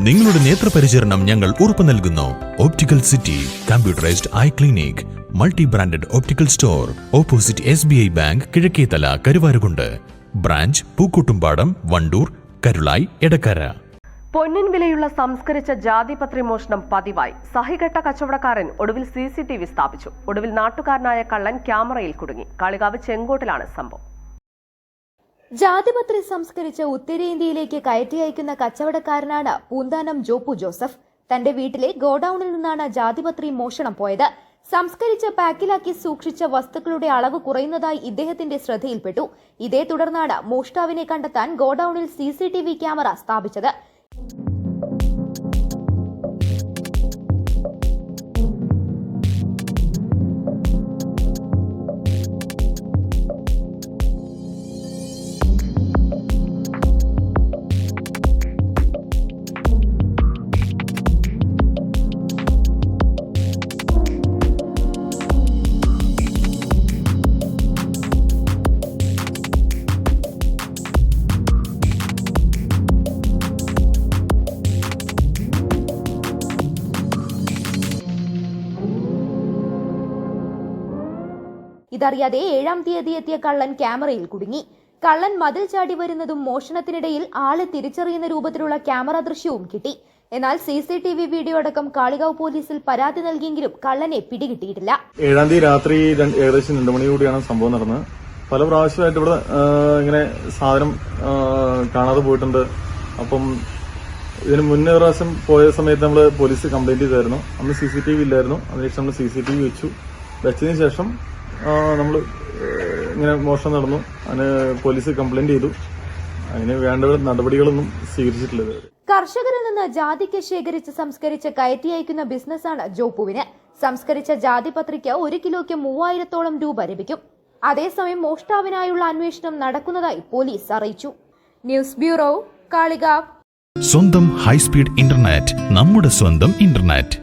നിങ്ങളുടെ നേത്രപരിചരണം ഞങ്ങൾ ഉറപ്പു നൽകുന്നു. Optical city computerised eye clinic multi branded optical store opposite S B I bank Kizhakkethala Karuvarakundu. Branch Pookkottumpadam Wandoor Karulai Edakkara. പൊന്നിൻ വിലയുള്ള സംസ്കരിച്ച ജാതിപത്രി മോഷണം പതിവായി. സഹികെട്ട കച്ചവടക്കാരൻ ഒടുവിൽ സി സി ടി വി സ്ഥാപിച്ചു. ഒടുവിൽ നാട്ടുകാരനായ കള്ളൻ ക്യാമറയിൽ കുടുങ്ങി. കാളികാവ് ചെങ്കോട്ടിലാണ് സംഭവം. ജാതിപത്രി സംസ്കരിച്ച് ഉത്തരേന്ത്യയിലേക്ക് കയറ്റി അയക്കുന്ന കച്ചവടക്കാരനാണ് പൂന്താനം ജോപ്പു ജോസഫ്. തന്റെ വീട്ടിലെ ഗോഡൌണിൽ നിന്നാണ് ജാതിപത്രി മോഷണം പോയത്. സംസ്കരിച്ച് പാക്കിലാക്കി സൂക്ഷിച്ച വസ്തുക്കളുടെ അളവ് കുറയുന്നതായി ഇദ്ദേഹത്തിന്റെ ശ്രദ്ധയിൽപ്പെട്ടു. ഇതേ തുടർന്നാണ് മോഷ്ടാവിനെ കണ്ടെത്താൻ ഗോഡൌണിൽ C C T V camera സ്ഥാപിച്ചത്. ഇതറിയാതെ ഏഴാം തീയതി എത്തിയ കള്ളൻ ക്യാമറയിൽ കുടുങ്ങി. കള്ളൻ മതിൽ ചാടി വരുന്നതും മോഷണത്തിനിടയിൽ ആളെ തിരിച്ചറിയുന്ന രൂപത്തിലുള്ള ക്യാമറ ദൃശ്യവും കിട്ടി. എന്നാൽ C C T V video അടക്കം കാളികാവ് പോലീസിൽ പരാതി നൽകിയെങ്കിലും കള്ളനെ പിടികിട്ടിയിട്ടില്ല. ഏഴാം തീയതി രാത്രി ഏകദേശം രണ്ടു മണിയോടെയാണ് സംഭവം നടന്നത്. പല പ്രാവശ്യമായിട്ട് ഇവിടെ ഇങ്ങനെ സാധനം കാണാതെ പോയിട്ടുണ്ട്. അപ്പം ഇതിന് മുന്നേ പ്രാവശ്യം പോയ സമയത്ത് നമ്മൾ പോലീസ് കംപ്ലൈന്റ് ചെയ്തായിരുന്നു. അന്ന് സി സി ടി വി ഇല്ലായിരുന്നു. അതിനുശേഷം നമ്മൾ സി സി ടി വി വെച്ചു. വെച്ചതിന് ശേഷം നമ്മൾ ഇങ്ങനെ മോഷണം നടന്നു. അതിന് പോലീസ് കംപ്ലൈന്റ് ചെയ്തു. അതിന് വേണ്ട നടപടികളൊന്നും സ്വീകരിച്ചിട്ടില്ല കർഷകരിൽ നിന്ന് ജാതിക്ക് ശേഖരിച്ച് സംസ്കരിച്ച് കയറ്റി അയക്കുന്ന ബിസിനസ്സാണ് ജോപ്പുവിന്. സംസ്കരിച്ച ജാതി പത്രിക ഒരു കിലോയ്ക്ക് മൂവായിരത്തോളം രൂപ ലഭിക്കും. അതേസമയം മോഷ്ടാവിനായുള്ള അന്വേഷണം നടക്കുന്നതായി പോലീസ് അറിയിച്ചു. News bureau Kalikavu. സ്വന്തം ഹൈസ്പീഡ് ഇന്റർനെറ്റ് നമ്മുടെ സ്വന്തം ഇന്റർനെറ്റ്.